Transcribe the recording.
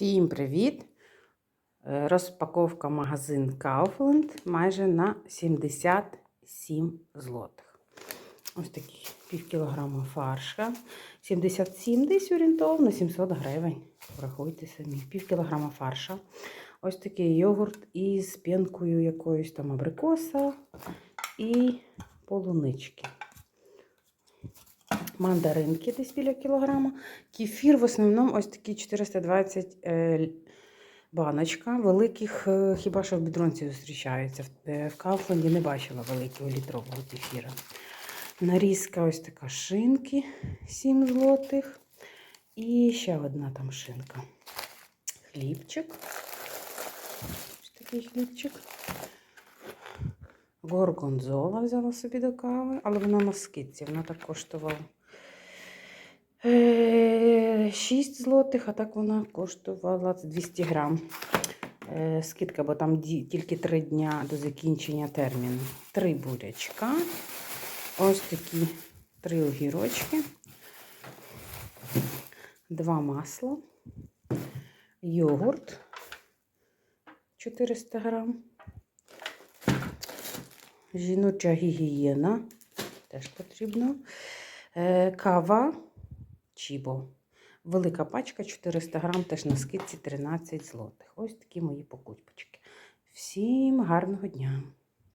Всім привіт! Е, Розпаковка магазин Kaufland майже на 77 злотих. Ось такі пів кілограма фарша. 77 десь орієнтовно 700 гривень. Врахуйте самі. Пів кілограма фарша. Ось такий йогурт із п'янкою якоюсь там абрикоса і полунички. Мандаринки десь біля кілограма. Кефір в основному ось такі 420 е, баночка. Великих е, хіба що в бідронці зустрічаються. В, е, Кауфланді не бачила великого літрового кефіра. Нарізка ось така шинки 7 злотих. І ще одна там шинка. Хлібчик. Ось такий хлібчик. Горгонзола взяла собі до кави, але вона на скидці, вона так коштувала. 6 злотих, а так вона коштувала 200 грам. Е, Скидка, бо там тільки 3 дня до закінчення терміну. Три бурячка. Ось такі три огірочки. Два масла. Йогурт 400 грам. Жіноча гігієна теж потрібно. Е, Кава Чібо. Велика пачка 400 грам, теж на скидці 13 злотих. Ось такі мої покупочки. Всім гарного дня!